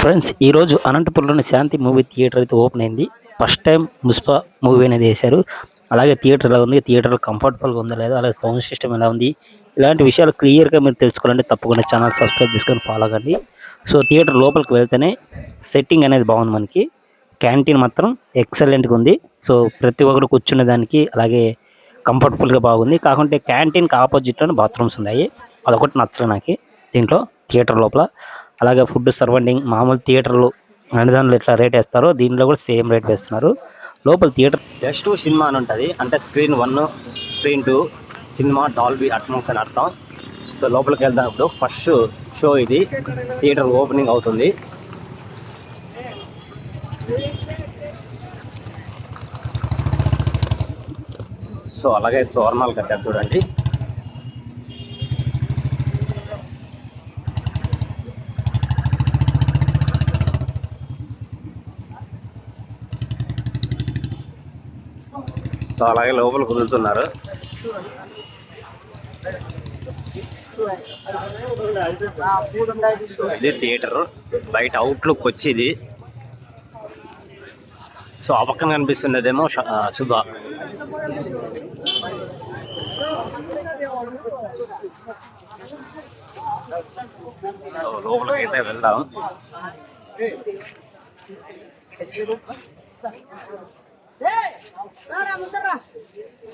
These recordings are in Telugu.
ఫ్రెండ్స్ ఈరోజు అనంతపురంలోని శాంతి మూవీ థియేటర్ అయితే ఓపెన్ అయింది. ఫస్ట్ టైం ముస్పా మూవీ అనేది వేశారు. అలాగే థియేటర్ ఎలా ఉంది? థియేటర్ కంఫర్టబుల్గా ఉందా లేదా? అలాగే సౌండ్ సిస్టమ్ ఎలా ఉంది? ఇలాంటి విషయాలు క్లియర్గా మీరు తెలుసుకోవాలంటే తప్పకుండా ఛానల్ సబ్స్క్రైబ్ చేసుకొని ఫాలో అవ్వండి సో థియేటర్ లోపలికి వెళ్తేనే సెట్టింగ్ అనేది బాగుంది మనకి. క్యాంటీన్ మాత్రం ఎక్సలెంట్గా ఉంది. సో ప్రతి ఒక్కరు కూర్చునే దానికి అలాగే కంఫర్టబుల్గా బాగుంది. కాకుంటే క్యాంటీన్కి ఆపోజిట్లోనే బాత్రూమ్స్ ఉన్నాయి. అదొకటి నచ్చలే నాకు దీంట్లో థియేటర్ లోపల. అలాగే ఫుడ్ సర్వండింగ్ మామూలు థియేటర్లు అన్ని ఎట్లా రేట్ వేస్తారో దీంట్లో కూడా సేమ్ రేట్ వేస్తున్నారు. లోపల థియేటర్ జస్ట్ సినిమా అని ఉంటుంది. అంటే screen one screen two cinema Dolby Atmos అని అర్థం. సో లోపలికి వెళ్దాం ఫస్ట్ షో ఇది. థియేటర్ ఓపెనింగ్ అవుతుంది. సో అలాగే తోరణాలు కట్టారు చూడండి. సో అలాగే లోపల కుదురుతున్నారు. ఇది థియేటర్. బయట అవుట్లుక్ వచ్చి ఇది సో ఆ పక్కన కనిపిస్తున్నదేమో ష- శుభ. లోపలికి అయితే వెళ్దాం.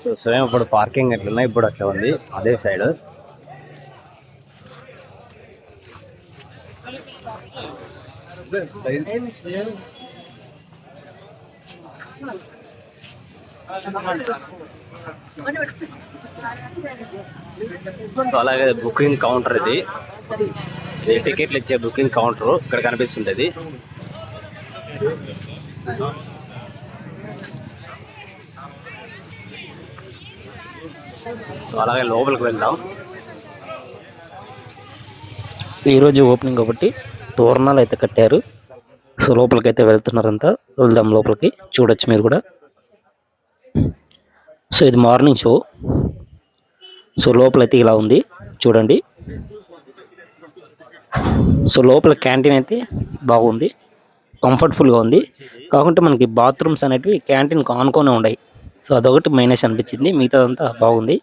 సో సేమ్ ఇప్పుడు పార్కింగ్ ఎట్లున్నా ఇప్పుడు అట్లా ఉంది. అదే సైడ్ సో అలాగే బుకింగ్ కౌంటర్ ఇది. ఇది టికెట్లు ఇచ్చే బుకింగ్ కౌంటర్ ఇక్కడ కనిపిస్తుంటది. అలాగే లోపలికి వెళ్దాం. ఈరోజు ఓపెనింగ్ కాబట్టి తోరణాలు అయితే కట్టారు. సో లోపలికి అయితే వెళ్తున్నారంతా. వెళ్దాం లోపలికి. చూడొచ్చు మీరు కూడా. సో ఇది మార్నింగ్ షో. సో లోపలైతే ఇలా ఉంది. చూడండి. సో లోపల క్యాంటీన్ అయితే బాగుంది. కంఫర్ట్ఫుల్గా ఉంది. కాకుంటే మనకి బాత్రూమ్స్ అనేటివి క్యాంటీన్ ఆనుకొని ఉన్నాయి. సో అదొకటి మైనస్ అనిపించింది. మిగతాదంతా బాగుంది.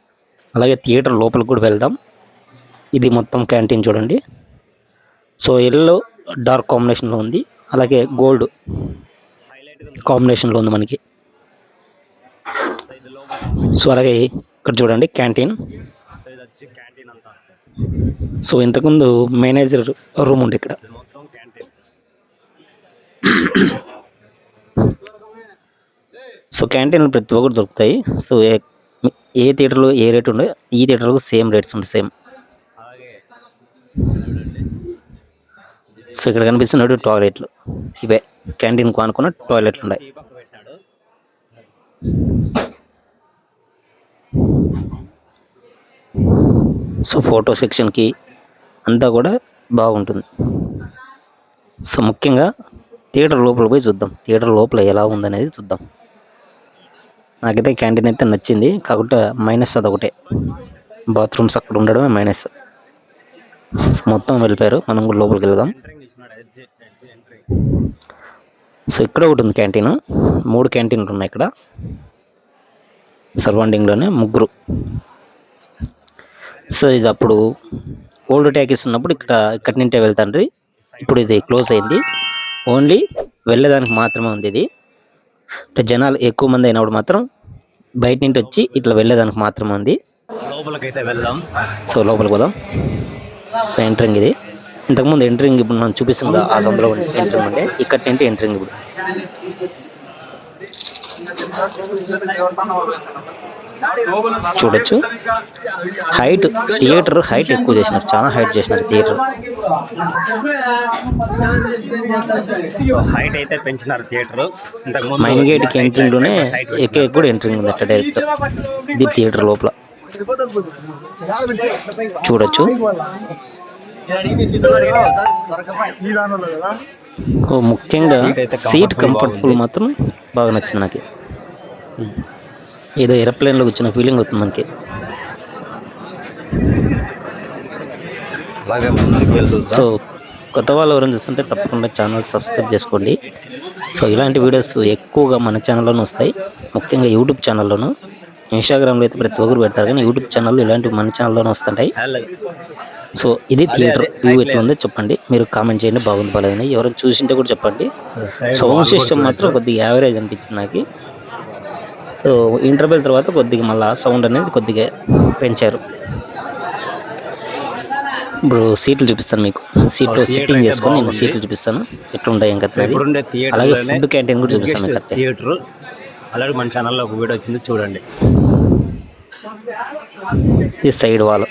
అలాగే థియేటర్ లోపలికి కూడా వెళ్దాం. ఇది మొత్తం క్యాంటీన్ చూడండి. సో ఎల్లో డార్క్ కాంబినేషన్లో ఉంది. అలాగే గోల్డ్ కాంబినేషన్లో ఉంది మనకి. సో అలాగే ఇక్కడ చూడండి క్యాంటీన్. సో ఇంతకుముందు మేనేజర్ రూమ్ ఉంది ఇక్కడ. సో క్యాంటీన్లు ప్రతి ఒక్కరు దొరుకుతాయి. సో ఏ ఏ థియేటర్లో ఏ రేట్ ఉండే ఈ థియేటర్లో సేమ్ రేట్స్ ఉంటాయి సేమ్. సో ఇక్కడ కనిపిస్తున్నట్టు టాయిలెట్లు. ఇవే క్యాంటీన్ అనుకున్న టాయిలెట్లు ఉన్నాయి. సో ఫోటో సెక్షన్కి అంతా కూడా బాగుంటుంది. సో ముఖ్యంగా థియేటర్ లోపల పోయి చూద్దాం. థియేటర్ లోపల ఎలా ఉందనేది చూద్దాం. నాకైతే క్యాంటీన్ అయితే నచ్చింది. కాకుండా మైనస్ అదొకటే. బాత్రూమ్స్ అక్కడ ఉండడమే మైనస్ సో మొత్తం వెళ్ళిపోయారు. మనం కూడా లోపలికి వెళ్దాం. సో ఇక్కడ ఒకటి ఉంది క్యాంటీన్. మూడు క్యాంటీన్లు ఉన్నాయి ఇక్కడ. సర్వౌండింగ్లోనే ముగ్గురు. సో ఇది అప్పుడు ఓల్డ్ ట్యాకీస్ ఉన్నప్పుడు ఇక్కడ ఇక్కడి నుంటే వెళ్తాండ్రి. ఇప్పుడు ఇది క్లోజ్ అయింది. ఓన్లీ వెళ్ళేదానికి మాత్రమే ఉంది ఇది. అంటే జనాలు ఎక్కువ మంది అయినప్పుడు మాత్రం బయట నుండి వచ్చి ఇట్లా వెళ్ళేదానికి మాత్రమే ఉంది. లోపలికి అయితే వెళ్దాం. సో లోపలికి పోదాం. సో ఎంట్రింగ్ ఇది. ఇంతకుముందు ఎంట్రింగ్ ఇప్పుడు మనం చూపిస్తుంది ఆ సందులో ఎంట్రింగ్ ఉంటే ఇక్కడ నుండి ఎంట్రింగ్ ఇప్పుడు? చూడొచ్చు. హైట్ థియేటర్ హైట్ ఎక్కువ చేసినారు. చాలా హైట్ చేసినారు థియేటర్ సో హైట్ అయితే పెంచినారు థియేటర్ మైన్ గేట్కి ఎంట్రింగ్లోనే ఎక్కడ కూడా ఎంట్రింగ్ ఉంది అట్లా డైరెక్ట్ ఇది థియేటర్ లోపల. చూడొచ్చు. ఓ ముఖ్యంగా సీట్ కంఫర్టబుల్ మాత్రం బాగా నచ్చింది నాకు. ఏదో ఏరోప్లేన్లో కూర్చున్న ఫీలింగ్ అవుతుంది మనకి. సో కొత్త వాళ్ళు ఎవరైనా చూస్తుంటే తప్పకుండా ఛానల్ సబ్స్క్రైబ్ చేసుకోండి. సో ఇలాంటి వీడియోస్ ఎక్కువగా మన ఛానల్లోనే వస్తాయి. ముఖ్యంగా యూట్యూబ్ ఛానల్లోను ఇన్స్టాగ్రామ్లో అయితే ప్రతి ఒక్కరు పెడతారు కానీ యూట్యూబ్ ఛానల్లో ఇలాంటివి మన ఛానల్లోనే వస్తుంటాయి. సో ఇది థియేటర్ వ్యూ ఎట్లా ఉందో చెప్పండి. మీరు కామెంట్ చేయండి బాగుంది బాగాలేదని. ఎవరైనా చూసింటే కూడా చెప్పండి. సౌండ్ సిస్టమ్ మాత్రం కొద్దిగా యావరేజ్ అనిపించింది నాకు. సో ఇంటర్వెల్ తర్వాత కొద్దిగా మళ్ళీ సౌండ్ అనేది కొద్దిగా పెంచారు. ఇప్పుడు సీట్లు చూపిస్తాను మీకు. సీట్లు సిట్టింగ్ అయితే చేసుకొని నేను. సీట్లు చూపిస్తాను. ఎట్లుంటాయి ఇంకా అలాగే ఫుడ్ క్యాంటీన్ కూడా చూపిస్తాను. థియేటర్ అలాగే మన ఛానల్లో ఒక వీడియో వచ్చింది చూడండి. ఈ సైడ్ వాల్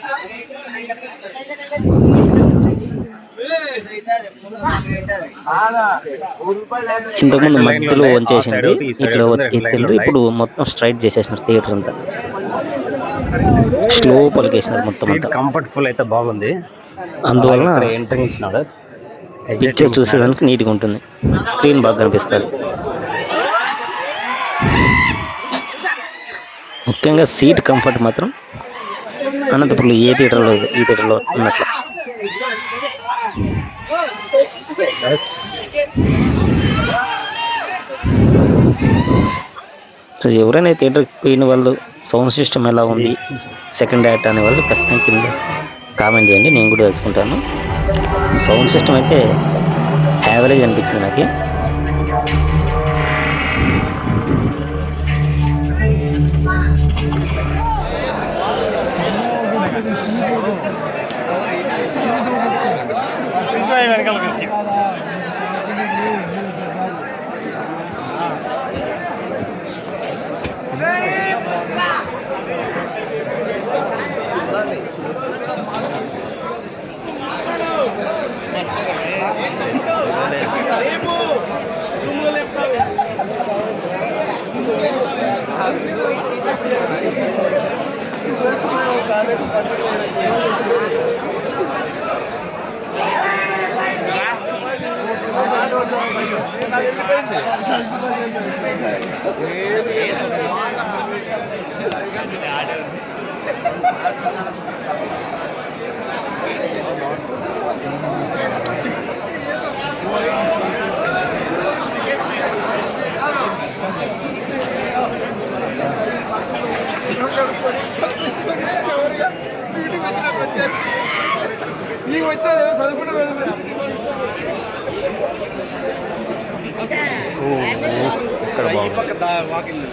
ఇంతకుముందు మధ్యలో వంచేసింది ఇట్లా ఎత్తిండ్రు. ఇప్పుడు మొత్తం స్ట్రైట్ చేసేసినారు థియేటర్ అంతా. స్లో పలికేసినారు మొత్తం సీట్ అంతా కంఫర్టబుల్ అయితే బాగుంది. అందువలన ఎంట్రింగ్ ఇచ్చినాడు. పిక్చర్ చూసేదానికి నీట్గా ఉంటుంది. స్క్రీన్ బాగా కనిపిస్తుంది. ముఖ్యంగా సీట్ కంఫర్ట్ మాత్రం అనంతపురంలో ఏ థియేటర్లో ఈ థియేటర్లో ఉన్నట్లు. సో ఎవరైనా థియేటర్కి పోయిన వాళ్ళు సౌండ్ సిస్టమ్ ఎలా ఉంది సెకండ్ యాక్ట్ అనే వాళ్ళు ఖచ్చితంగా కింద కామెంట్ చేయండి నేను కూడా తెలుసుకుంటాను. సౌండ్ సిస్టమ్ అయితే యావరేజ్ అనిపించింది నాకు. నీకు பக்கத்தா வாக்கிங்